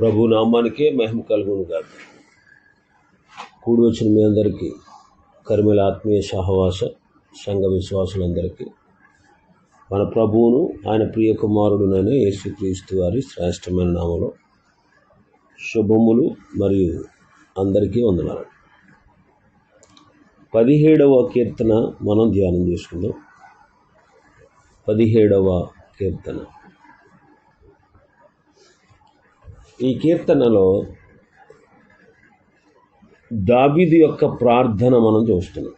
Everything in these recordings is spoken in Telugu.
ప్రభు నామానికే మహిమ కలుగును కాదు కూడి వచ్చిన మీ అందరికీ కరిమల ఆత్మీయ సహవాస సంఘ విశ్వాసులందరికీ మన ప్రభువును ఆయన ప్రియ కుమారుడునైన యేసుక్రీస్తు వారి శ్రేష్టమైన నామలో శుభములు మరియు అందరికీ వందనాలు. పదిహేడవ కీర్తన మనం ధ్యానం చేసుకుందాం. పదిహేడవ కీర్తన. ఈ కీర్తనలో దాబిది యొక్క ప్రార్థన మనం చూస్తున్నాం.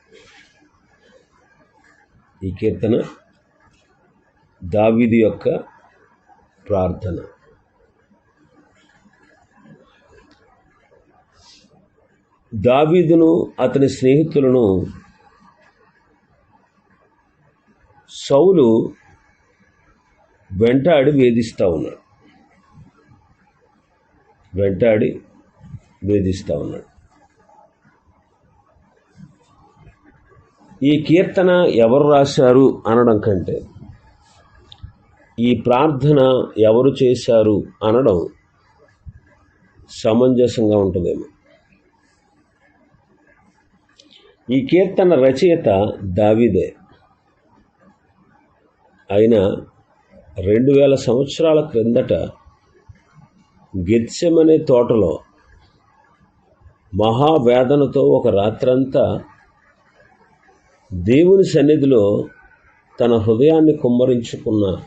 ఈ కీర్తన దావిది యొక్క ప్రార్థన. దావీదును అతని స్నేహితులను సౌలు వెంటాడి వేధిస్తూ ఉన్నాడు. వెంటాడి వేధిస్తూ ఉన్నాడు. ఈ కీర్తన ఎవరు రాశారు అనడం కంటే ఈ ప్రార్థన ఎవరు చేశారు అనడం సమంజసంగా ఉంటుందేమో. ఈ కీర్తన రచయిత దావిదే. అయినా రెండు వేల సంవత్సరాల క్రిందట గెత్సెమనే తోటలో మహావేదనతో ఒక రాత్రంతా దేవుని సన్నిధిలో తన హృదయాన్ని కుమ్మరించుకున్న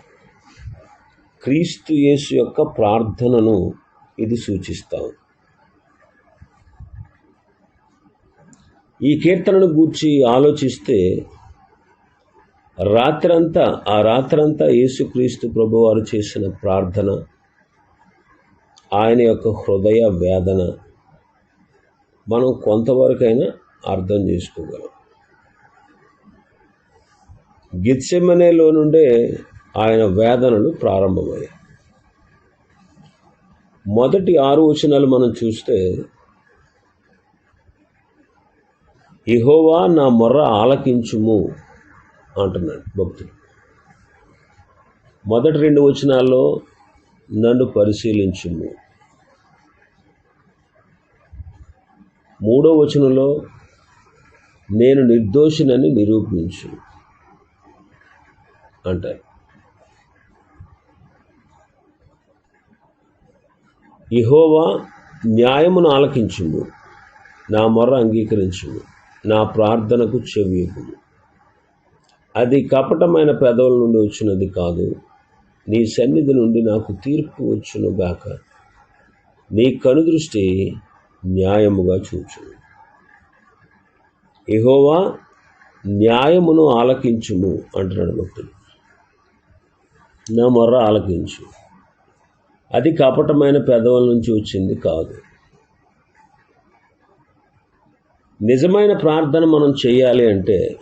క్రీస్తు యేసు యొక్క ప్రార్థనను ఇది సూచిస్తాం. ఈ కీర్తనను గూర్చి ఆలోచిస్తే రాత్రంతా ఆ రాత్రంతా యేసుక్రీస్తు ప్రభువారు చేసిన ప్రార్థన ఆయన యొక్క హృదయ వేదన మనం కొంతవరకైనా అర్థం చేసుకోగలం. గిత్సెమనేలో నుండే ఆయన వేదనలు ప్రారంభమయ్యాయి. మొదటి ఆరు వచనాలు మనం చూస్తే ఇహోవా నా మొర్ర ఆలకించుము అంటున్నాడు భక్తుడు. మొదటి రెండు వచనాల్లో నన్ను పరిశీలించుము. మూడో వచనంలో నేను నిర్దోషినని నిరూపించు అంటారు. ఇహోవా న్యాయమును ఆలకించుము నా మొర్ర అంగీకరించుము నా ప్రార్థనకు చెవియకుము. అది కపటమైన పెదవుల నుండి వచ్చినది కాదు నీ సన్నిధి నుండి నాకు తీర్పు వచ్చునుగాక నీ కనుదృష్టి న్యాయముగా చూచు ఎహోవా న్యాయమును ఆలకించుము అంటున్నాడు భక్తుడు. నా మొర్ర ఆలకించు. అది కపటమైన పెదవుల నుంచి వచ్చింది కాదు. నిజమైన ప్రార్థన మనం చేయాలి అంటే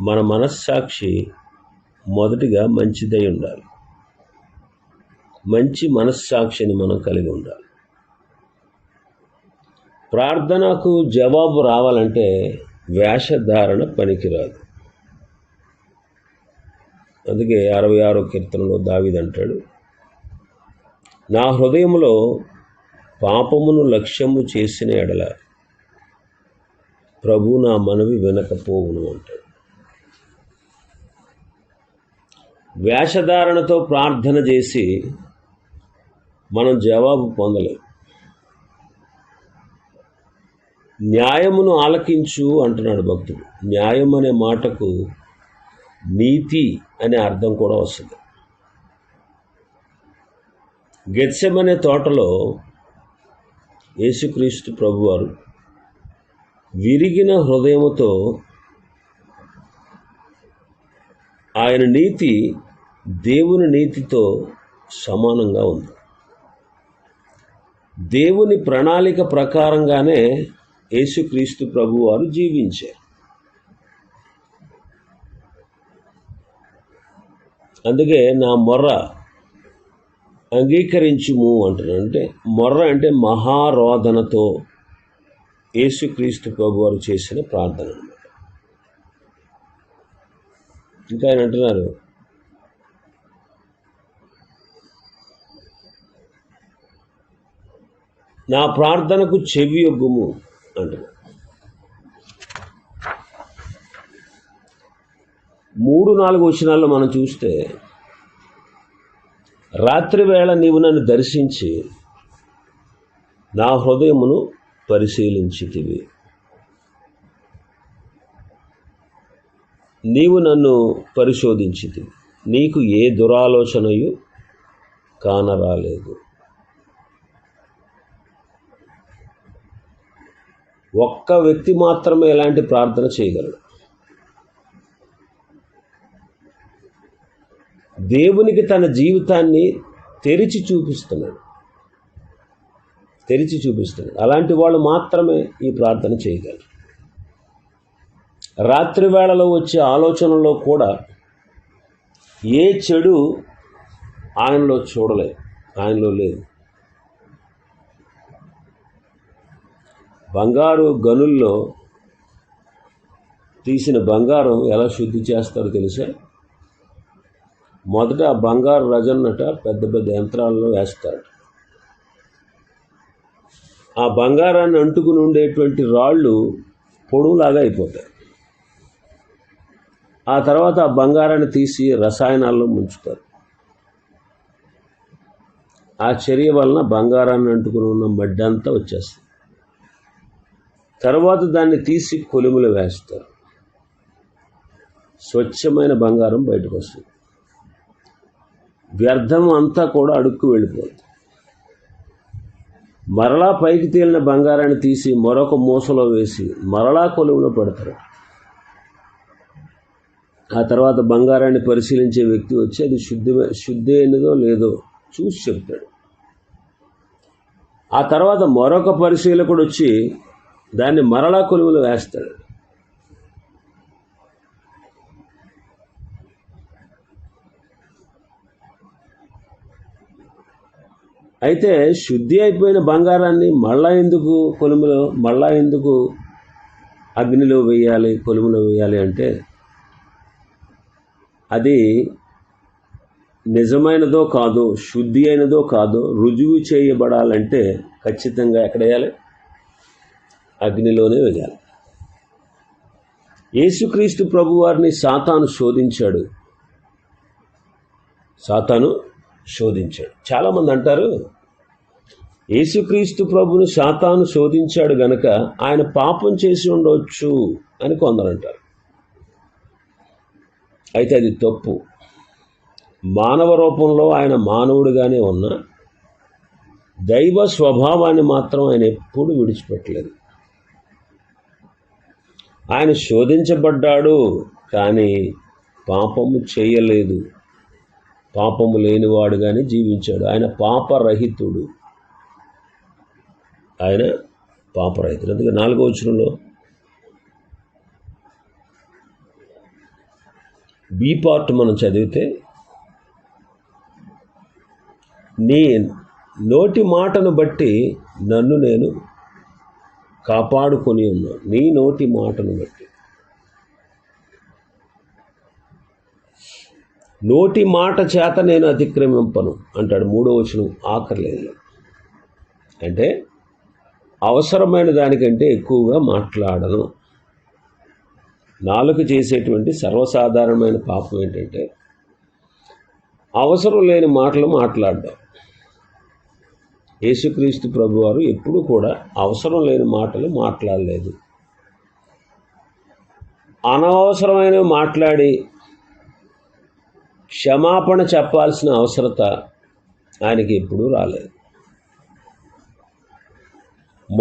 మన మనస్సాక్షి మొదటిగా మంచిదై ఉండాలి. మంచి మనస్సాక్షిని మనం కలిగి ఉండాలి. ప్రార్థనకు జవాబు రావాలంటే వేషధారణ పనికిరాదు. అందుకే అరవై ఆరో కీర్తనలో దావిదంటాడు నా హృదయంలో పాపమును లక్ష్యము చేసిన ఎడల ప్రభు నా మనవి వినకపోవును అంటాడు. వేషధారణతో ప్రార్థన చేసి మనం జవాబు పొందలేం. న్యాయమును ఆలకించు అంటున్నాడు భక్తుడు. న్యాయం అనే మాటకు నీతి అనే అర్థం కూడా వస్తుంది. గెత్సెమనే తోటలో యేసుక్రీస్తు ప్రభువారు విరిగిన హృదయముతో ఆయన నీతి దేవుని నీతితో సమానంగా ఉంది. దేవుని ప్రణాళిక ప్రకారంగానే యేసుక్రీస్తు ప్రభువారు జీవించారు. అందుకే నా మొర్ర అంగీకరించుము అంటున్నాను అంటే మొర్ర అంటే మహారోదనతో యేసుక్రీస్తు ప్రభు వారు చేసిన ప్రార్థన అనమాట ఇంకా ఆయన అంటున్నారు నా ప్రార్థనకు చెవి యొగ్గుము అంటున్నాడు మూడు నాలుగు వచనాల్లో మనం చూస్తే రాత్రి వేళ నీవు నన్ను దర్శించి నా హృదయమును పరిశీలించితివి. నీవు నన్ను పరిశోధించితివి. నీకు ఏ దురాలోచనయు కానరాలేదు. ఒక్క వ్యక్తి మాత్రమే ఎలాంటి ప్రార్థన చేయగలడు? దేవునికి తన జీవితాన్ని తెరిచి చూపిస్తున్నాడు. తెరిచి చూపిస్తున్నాడు. అలాంటి వాళ్ళు మాత్రమే ఈ ప్రార్థన చేయగలరు. రాత్రి వేళలో వచ్చే ఆలోచనలో కూడా ఏ చెడు ఆయనలో చూడలేదు. ఆయనలో లేదు. బంగారు గనుల్లో తీసిన బంగారం ఎలా శుద్ధి చేస్తారో తెలుసా? మొదట ఆ బంగారు రజన్నట పెద్ద పెద్ద యంత్రాల్లో వేస్తాడు ఆ బంగారాన్ని అంటుకుని ఉండేటువంటి రాళ్ళు పొడవులాగా అయిపోతాయి. ఆ తర్వాత ఆ బంగారాన్ని తీసి రసాయనాల్లో ముంచుతారు. ఆ చర్య వలన బంగారాన్ని అంటుకుని ఉన్న మడ్డంతా వచ్చేస్తుంది. తర్వాత దాన్ని తీసి కొలిములు వేస్తారు. స్వచ్ఛమైన బంగారం బయటకు వస్తుంది వ్యర్థం అంతా కూడా అడుక్కు వెళ్ళిపోతుంది. మరలా పైకి తేలిన బంగారాన్ని తీసి మరొక మూసలో వేసి మరలా కొలువులో పెడతారు. ఆ తర్వాత బంగారాన్ని పరిశీలించే వ్యక్తి వచ్చి అది శుద్ధి శుద్ధి అయినదో లేదో చూసి చెప్తాడు. ఆ తర్వాత మరొక పరిశీలకుడు వచ్చి దాన్ని మరలా కొలువులు వేస్తాడు. అయితే శుద్ధి అయిపోయిన బంగారాన్ని మళ్ళా ఎందుకు కొలుములో మళ్ళా ఎందుకు అగ్నిలో వేయాలి కొలుములో వేయాలి అంటే అది నిజమైనదో కాదో శుద్ధి అయినదో కాదో రుజువు చేయబడాలంటే ఖచ్చితంగా ఎక్కడ వేయాలి? అగ్నిలోనే వేయాలి యేసుక్రీస్తు ప్రభువారిని సాతాను శోధించాడు. సాతాను శోధించాడు. చాలామంది అంటారు యేసుక్రీస్తు ప్రభుని సాతాను శోధించాడు గనక ఆయన పాపం చేసి ఉండవచ్చు అని కొందరు అంటారు. అయితే అది తప్పు. మానవ రూపంలో ఆయన మానవుడిగానే ఉన్న దైవ స్వభావాన్ని మాత్రం ఆయన ఎప్పుడు విడిచిపెట్టలేదు. ఆయన శోధించబడ్డాడు కానీ పాపము చేయలేదు. పాపము లేనివాడుగానే జీవించాడు. ఆయన పాపరహితుడు. ఆయన పాపరహితుడు. అందుకే నాలుగో వచనంలో బి పార్ట్ మనం చదివితే నీ నోటి మాటను బట్టి నన్ను నేను కాపాడుకొని ఉన్నావు నీ నోటి మాటను బట్టి. నోటి మాట చేత నేను అతిక్రమింపను అంటాడు మూడో వచనం ఆకర్లేదు అంటే అవసరమైన దానికంటే ఎక్కువగా మాట్లాడను. నాలుగు చేసేటువంటి సర్వసాధారణమైన పాపం ఏంటంటే అవసరం లేని మాటలు మాట్లాడడం. యేసుక్రీస్తు ప్రభువారు ఎప్పుడూ కూడా అవసరం లేని మాటలు మాట్లాడలేదు. అనవసరమైనవి మాట్లాడి క్షమాపణ చెప్పాల్సిన అవసరత ఆయనకి ఎప్పుడూ రాలేదు.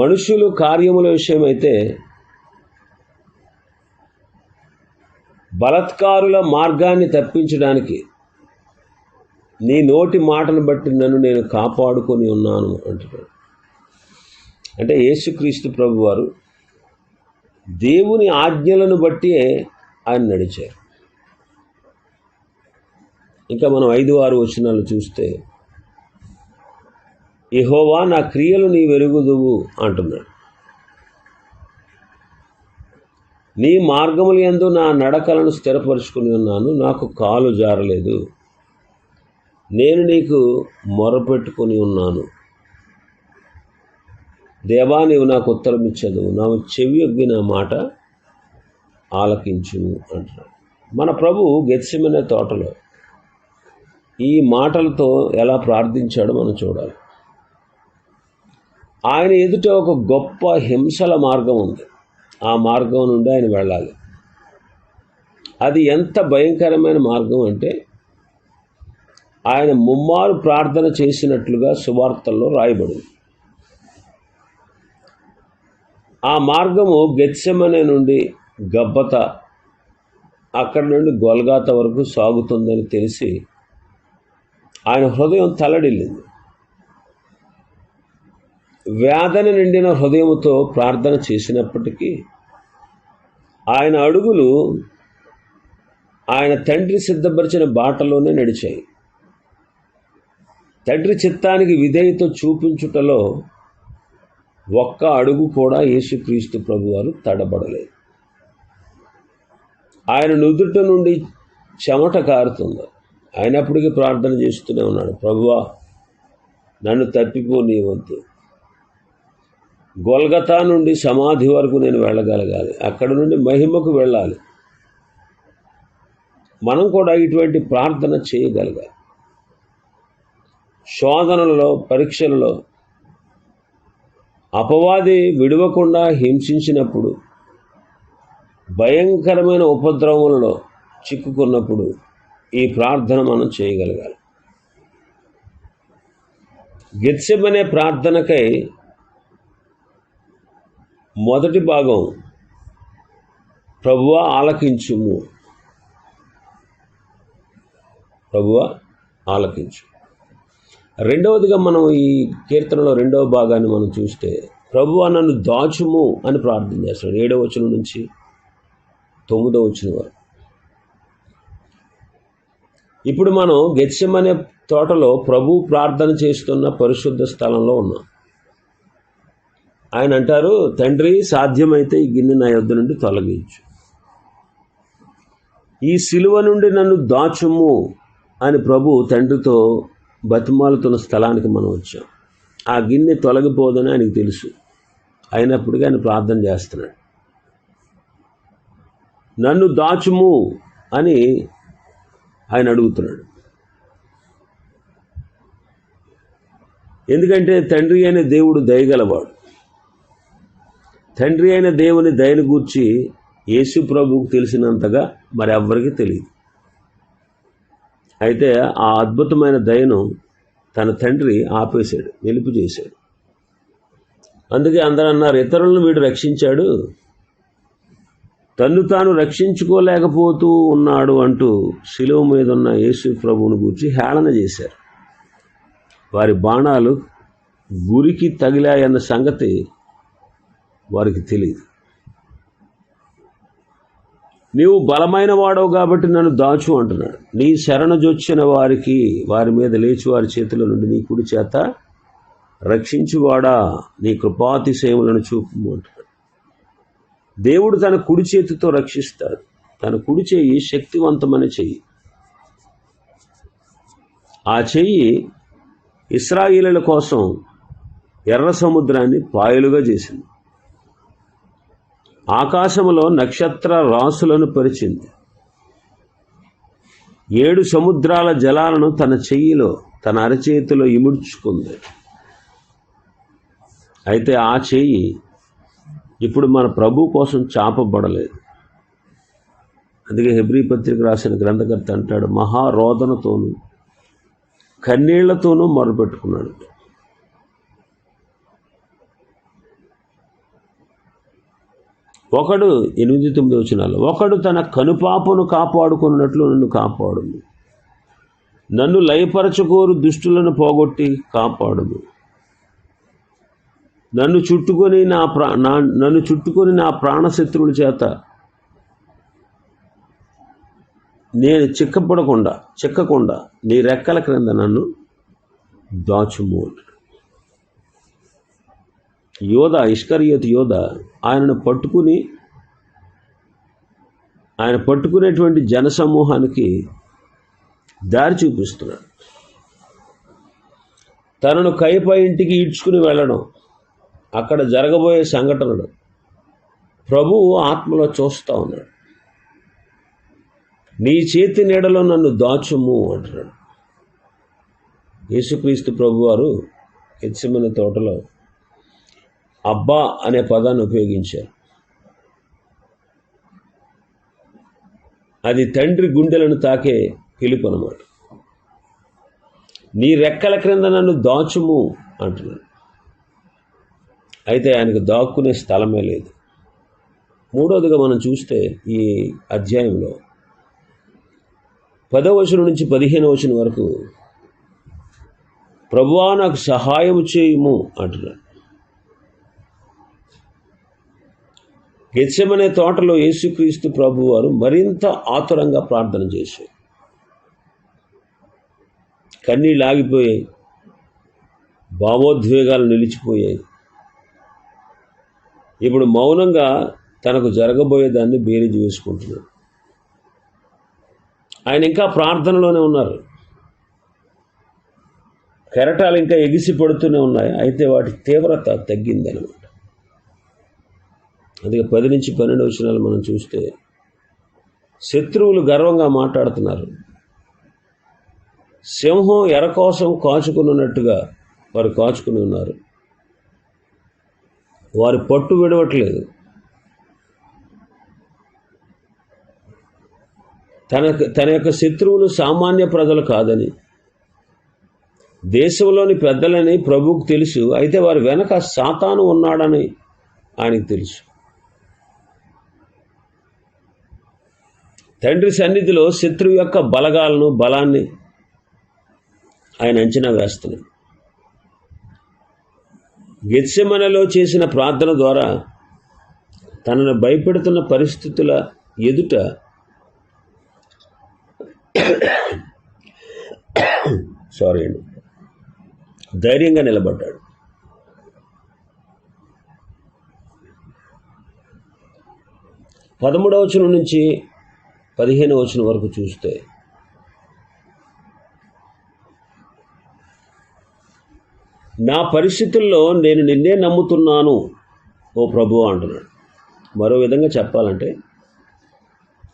మనుషులు కార్యముల విషయమైతే బలత్కారుల మార్గాన్ని తప్పించడానికి నీ నోటి మాటను బట్టి నన్ను నేను కాపాడుకొని ఉన్నాను అంటున్నాడు. అంటే యేసుక్రీస్తు ప్రభు వారు దేవుని ఆజ్ఞలను బట్టి ఆయన నడిచారు. ఇంకా మనం ఐదు ఆరు వచనాలు చూస్తే ఇహోవా నా క్రియలు నీ వెరుగుదువు అంటున్నాడు. నీ మార్గములు ఎందు నా నడకలను స్థిరపరుచుకుని ఉన్నాను నాకు కాలు జారలేదు. నేను నీకు మొరపెట్టుకొని ఉన్నాను. దేవా నీవు నాకు ఉత్తరం ఇచ్చదు నా చెవి యొగ్గి నా మాట ఆలకించు అంటున్నాడు. మన ప్రభు గెత్సిమనే తోటలో ఈ మాటలతో ఎలా ప్రార్థించాడో మనం చూడాలి. ఆయన ఎదుట ఒక గొప్ప హింసల మార్గం ఉంది. ఆ మార్గం నుండి ఆయన వెళ్ళాలి. అది ఎంత భయంకరమైన మార్గం అంటే ఆయన ముమ్మారు ప్రార్థన చేసినట్లుగా సువార్తల్లో రాయబడింది. ఆ మార్గము గెత్సెమనే నుండి గబ్బత అక్కడి నుండి గొల్గాత వరకు సాగుతుందని తెలిసి ఆయన హృదయం తలడిల్లింది. వేదన నిండిన హృదయముతో ప్రార్థన చేసినప్పటికీ ఆయన అడుగులు ఆయన తండ్రి సిద్ధపరిచిన బాటలోనే నడిచాయి. తండ్రి చిత్తానికి విధేయత చూపించుటలో ఒక్క అడుగు కూడా యేసుక్రీస్తు ప్రభువారు తడబడలేదు. ఆయన నుదుట నుండి చెమట కారుతుంది. అయినప్పటికీ ప్రార్థన చేస్తూనే ఉన్నాడు. ప్రభువా నన్ను తప్పిపో నీ వంతు. గొల్గతా నుండి సమాధి వరకు నేను వెళ్ళగలగాలి. అక్కడ నుండి మహిమకు వెళ్ళాలి. మనం కూడా ఇటువంటి ప్రార్థన చేయగలగాలి. శోధనలలో పరీక్షలలో అపవాది విడవకుండా హింసించినప్పుడు భయంకరమైన ఉపద్రవములలో చిక్కుకున్నప్పుడు ఈ ప్రార్థన మనం చేయగలగాలి. గెత్సెమనే ప్రార్థనకై మొదటి భాగం ప్రభువ ఆలకించుము. ప్రభువ ఆలకించు. రెండవదిగా మనం ఈ కీర్తనలో రెండవ భాగాన్ని మనం చూస్తే ప్రభువ నన్ను దాచుము అని ప్రార్థన చేస్తాడు. ఏడవ వచనం నుంచి తొమ్మిదవ వచ్చిన వరకు. ఇప్పుడు మనం గెత్సం అనే తోటలో ప్రభు ప్రార్థన చేస్తున్న పరిశుద్ధ స్థలంలో ఉన్నాం. ఆయన అంటారు తండ్రి సాధ్యమైతే ఈ గిన్నె నా యొద్ద నుండి తొలగించు. ఈ సిలువ నుండి నన్ను దాచుము అని ప్రభు తండ్రితో బతిమాలుతున్న స్థలానికి మనం వచ్చాం. ఆ గిన్నె తొలగిపోదని ఆయనకు తెలుసు. అయినప్పటికీ ఆయన ప్రార్థన చేస్తున్నాడు. నన్ను దాచుము అని ఆయన అడుగుతున్నాడు. ఎందుకంటే తండ్రి అయిన దేవుడు దయగలవాడు. తండ్రి అయిన దేవుని దయను గూర్చి యేసు ప్రభువుకు తెలిసినంతగా మరి తెలియదు. అయితే ఆ అద్భుతమైన దయను తన తండ్రి ఆపేశాడు నిలుపు చేశాడు. అందుకే అందరూ అన్నారు ఇతరులను వీడు రక్షించాడు తన్ను తాను రక్షించుకోలేకపోతూ ఉన్నాడు అంటూ శిలువ మీద ఉన్న యేసు ప్రభువును గూర్చి హేళన చేశారు. వారి బాణాలు గురికి తగిలాయన్న సంగతి వారికి తెలియదు నీవు బలమైన వాడవు కాబట్టి నన్ను దాచు అంటున్నాడు. నీ శరణజొచ్చిన వారికి వారి మీద లేచి వారి చేతుల నుండి నీ కుడి చేత రక్షించువాడా? నీ కృపాతిశయములను చూపు అంటున్నాడు. దేవుడు తన కుడి చేతితో రక్షిస్తాడు. తన కుడి చేయి శక్తివంతమైన చెయ్యి. ఆ చెయ్యి ఇస్రాయిల కోసం ఎర్ర సముద్రాన్ని పాయలుగా చేసింది. ఆకాశములో నక్షత్ర రాసులను పరిచింది. ఏడు సముద్రాల జలాలను తన చెయ్యిలో తన అరచేతిలో ఇముడ్చుకుంది. అయితే ఆ చెయ్యి ఇప్పుడు మన ప్రభు కోసం చాపబడలేదు. అందుకే హెబ్రీ పత్రిక రాసిన గ్రంథకర్త అంటాడు మహారోదనతోనూ కన్నీళ్ళతోనూ మొరపెట్టుకున్నాడు. ఒకడు ఎనిమిది తొమ్మిది వచ్చినాలు ఒకడు తన కనుపాపను కాపాడుకున్నట్లు నన్ను కాపాడుము. నన్ను లయపరచుకోరు దుష్టులను పోగొట్టి కాపాడును నన్ను చుట్టుకొని నా ప్రా నా నన్ను చుట్టుకొని నా ప్రాణశత్రువుల చేత నేను చిక్కపడకుండా చిక్కకుండా నీ రెక్కల క్రింద నన్ను దాచుము యోధ ఇష్కరియత్ యోధ ఆయనను పట్టుకుని ఆయన పట్టుకునేటువంటి జనసమూహానికి దారి చూపిస్తున్నాడు. తనను కైప ఇంటికి ఈడ్చుకుని వెళ్ళడం అక్కడ జరగబోయే సంఘటనలు. ప్రభువు ఆత్మలో చూస్తూ ఉన్నాడు. నీ చేతి నీడలో నన్ను దాచుము అంటున్నాడు. యేసుక్రీస్తు ప్రభువారు ఎత్సమైన తోటలో అబ్బా అనే పదాన్ని ఉపయోగించారు. అది తండ్రి గుండెలను తాకే పిలుపు అనమాట నీ రెక్కల క్రింద నన్ను దాచుము అంటున్నాడు. అయితే ఆయనకు దాక్కునే స్థలమే లేదు. మూడవదిగా మనం చూస్తే ఈ అధ్యాయంలో పదవ వచనం నుంచి పదిహేను వచనం వరకు ప్రభువా నాకు సహాయం చేయము అంటున్నాడు. గెచ్చమనే తోటలో యేసుక్రీస్తు ప్రభువారు మరింత ఆతురంగా ప్రార్థన చేశారు. కన్నీళ్ళు ఆగిపోయాయి. భావోద్వేగాలు నిలిచిపోయాయి. ఇప్పుడు మౌనంగా తనకు జరగబోయేదాన్ని బేరీజు వేసుకుంటున్నాడు. ఆయన ఇంకా ప్రార్థనలోనే ఉన్నారు. కెరటాలు ఇంకా ఎగిసి పడుతూనే ఉన్నాయి. అయితే వాటి తీవ్రత తగ్గిందనమాట. అందుకే పది నుంచి పన్నెండు వచనాలు మనం చూస్తే శత్రువులు గర్వంగా మాట్లాడుతున్నారు. సింహం ఎర కోసం కాచుకున్నట్టుగా వారు కాచుకుని ఉన్నారు. వారి పట్టు విడవట్లేదు. తన తన యొక్క శత్రువులు సామాన్య ప్రజలు కాదని దేశంలోని పెద్దలని ప్రభువుకు తెలుసు అయితే వారి వెనక సాతాను ఉన్నాడని ఆయనకు తెలుసు. తండ్రి సన్నిధిలో శత్రువు యొక్క బలగాలను బలాన్ని ఆయన అంచనా వేస్తున్నాడు. గెత్సెమనలో చేసిన ప్రార్థన ద్వారా తనను భయపెడుతున్న పరిస్థితుల ఎదుట సారీ అండి. ధైర్యంగా నిలబడ్డాడు. పదమూడవచనం నుంచి పదిహేను వచ్చిన వరకు చూస్తే. నా పరిస్థితుల్లో నేను నిన్నే నమ్ముతున్నాను ఓ ప్రభు అంటున్నాడు. మరో విధంగా చెప్పాలంటే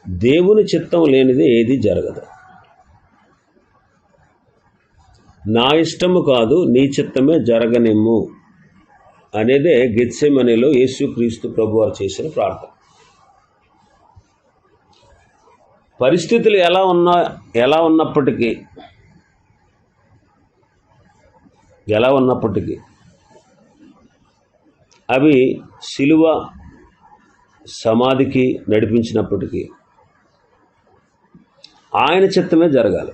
దేవుని చిత్తం లేనిది ఏది జరగదు. నా ఇష్టము కాదు నీ చిత్తమే జరగనిమ్ము అనేదే గెత్సెమనిలో యేసుక్రీస్తు ప్రభువారు చేసిన ప్రార్థన. పరిస్థితులు ఎలా ఉన్నా ఎలా ఉన్నప్పటికీ ఎలా ఉన్నప్పటికీ అవి శిలువ సమాధికి నడిపించినప్పటికీ ఆయన చిత్తమే జరగాలి.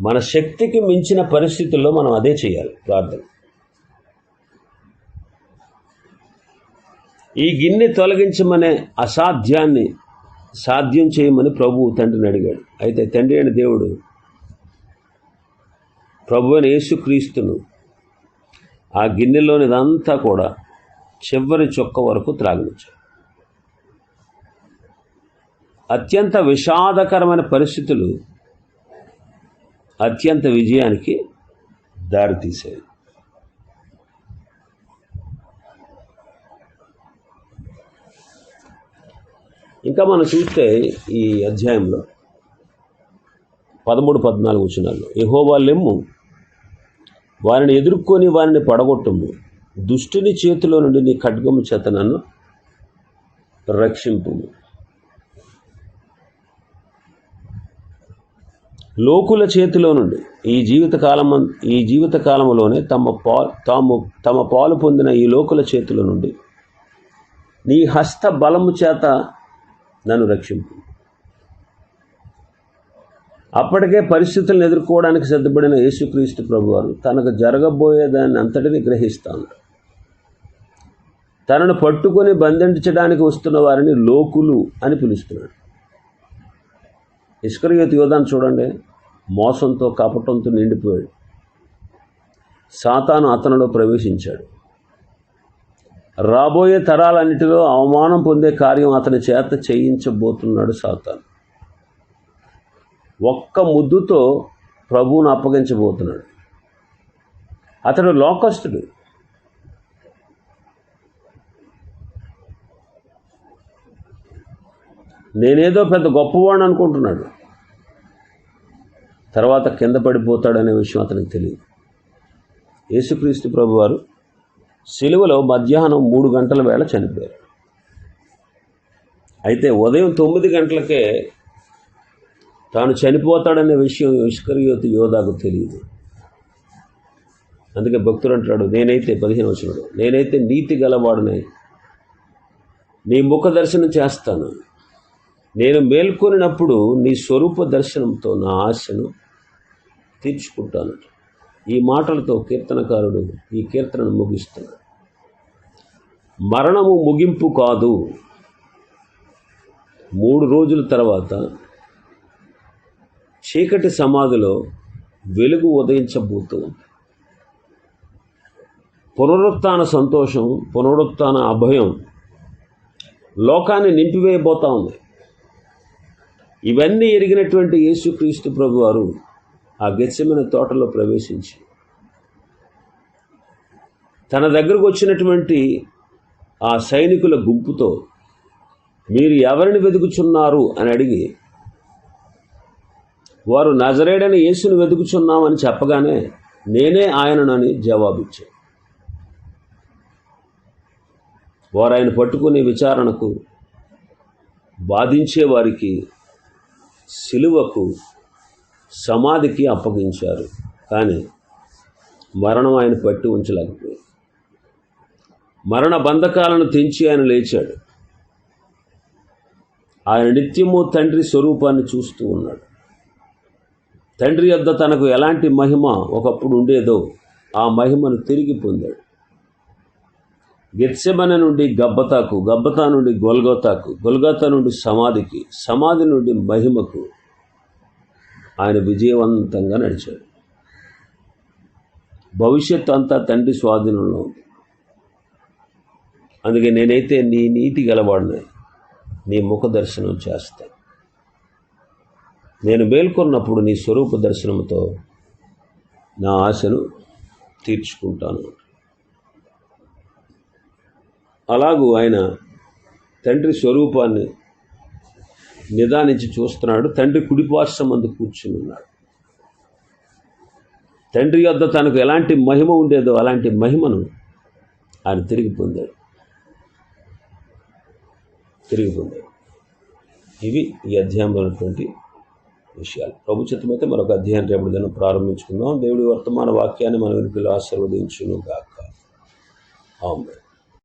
మన శక్తికి మించిన పరిస్థితుల్లో మనం అదే చేయాలి ప్రార్థన. ఈ గిన్నె తొలగించమనే అసాధ్యాన్ని సాధ్యం చేయమని ప్రభువు తండ్రిని అడిగాడు. అయితే తండ్రి అయిన దేవుడు ప్రభు అని యేసుక్రీస్తును ఆ గిన్నెలోనిదంతా కూడా చివరి చొక్క వరకు త్రాగనిచ్చాడు. అత్యంత విషాదకరమైన పరిస్థితులు అత్యంత విజయానికి దారితీసాయి ఇంకా మనం చూస్తే ఈ అధ్యాయంలో పదమూడు పద్నాలుగు వచనాల్లో యెహోవా లెమ్ము వారిని ఎదుర్కొని వారిని పడగొట్టము. దుష్టుని చేతిలో నుండి నీ ఖడ్గము చేత నన్ను రక్షింపు లోకుల చేతిలో నుండి ఈ జీవితకాలం ఈ జీవితకాలంలోనే తమ పా తాము తమ పాలు పొందిన ఈ లోకుల చేతిలో నుండి నీ హస్త బలము చేత నన్ను రక్షింపు. అప్పటికే పరిస్థితులను ఎదుర్కోవడానికి సిద్ధపడిన యేసుక్రీస్తు ప్రభువారు తనకు జరగబోయేదాన్ని అంతటిని గ్రహిస్తాను. తనను పట్టుకొని బంధించడానికి వస్తున్న వారిని లోకులు అని పిలుస్తున్నాడు. ఇస్కరియోత్ యోధాన్ని చూడండి. మోసంతో కపటంతో నిండిపోయాడు. సాతాను అతనిలో ప్రవేశించాడు. రాబోయే తరాలన్నిటిలో అవమానం పొందే కార్యం అతని చేత చేయించబోతున్నాడు సాతాను. ఒక్క ముద్దుతో ప్రభువును అప్పగించబోతున్నాడు. అతడు లోకస్తుడు. నేనేదో పెద్ద గొప్పవాడిని అనుకుంటున్నాడు. తర్వాత కింద పడిపోతాడనే విషయం అతనికి తెలియదు. యేసుక్రీస్తు ప్రభువారు సిలువలో మధ్యాహ్నం మూడు గంటల వేళ చనిపోయారు. అయితే ఉదయం తొమ్మిది గంటలకే తాను చనిపోతాడనే విషయం ఇష్కరియోతి యోధాకు తెలియదు. అందుకే భక్తుడు అంటాడు నేనైతే పదిహేను వచ్చినాడు నేనైతే నీతి గలవాడునై నీ ముఖ దర్శనం చేస్తాను. నేను మేల్కొనినప్పుడు నీ స్వరూప దర్శనంతో నా ఆశను తీర్చుకుంటాను. ఈ మాటలతో కీర్తనకారుడు ఈ కీర్తనను ముగిస్తున్నాడు. మరణము ముగింపు కాదు. మూడు రోజుల తర్వాత చీకటి సమాధిలో వెలుగు ఉదయించబోతుంది. పునరుత్న సంతోషం పునరుత్న అభయం లోకాన్ని నింపివేయబోతా ఉంది. ఇవన్నీ ఎరిగినటువంటి యేసుక్రీస్తు ప్రభువారు ఆ గెచ్చమైన తోటలో ప్రవేశించి తన దగ్గరకు వచ్చినటువంటి ఆ సైనికుల గుంపుతో మీరు ఎవరిని వెతుకుచున్నారు అని అడిగి వారు నజరేడైన యేసును వెతుకుచున్నామని చెప్పగానే నేనే ఆయననని జవాబిచ్చాను వారు ఆయన పట్టుకునే విచారణకు బాధించే వారికి సిలువకు సమాధికి అప్పగించారు. కానీ మరణం ఆయన పట్టి ఉంచలేకపోయింది మరణ బంధకాలను తెంచి ఆయన లేచాడు. ఆయన నిత్యము తండ్రి స్వరూపాన్ని చూస్తూ ఉన్నాడు. తండ్రి యొద్ద తనకు ఎలాంటి మహిమ ఒకప్పుడు ఉండేదో ఆ మహిమను తిరిగి పొందాడు. గెత్సెమన నుండి గబ్బతాకు గబ్బతా నుండి గొల్గోతాకు గొల్గోతా నుండి సమాధికి సమాధి నుండి మహిమకు ఆయన విజయవంతంగా నడిచాడు. భవిష్యత్ అంతా తండ్రి స్వాధీనంలో ఉంది. అందుకే నేనైతే నీ నీతి గలవాడిని. నీ ముఖ దర్శనం చేస్తాను నేను మేల్కొన్నప్పుడు నీ స్వరూప దర్శనంతో నా ఆశను తీర్చుకుంటాను. అలాగూ ఆయన తండ్రి స్వరూపాన్ని నిదానించి చూస్తున్నాడు. తండ్రి కుడిపార్శ్వం మందు కూర్చుని ఉన్నాడు. తండ్రి యొద్ద తనకు ఎలాంటి మహిమ ఉండేదో అలాంటి మహిమను ఆయన తిరిగి పొందాడు. తిరిగి ఇవి ఈ అధ్యాయంలో ఉన్నటువంటి విషయాలు. ప్రభు చిత్తమైతే మరొక అధ్యాయం రేపటి దినం ప్రారంభించుకుందాం. దేవుడి వర్తమాన వాక్యాన్ని మన వెనుకలు ఆశీర్వదించును గాక ఆమె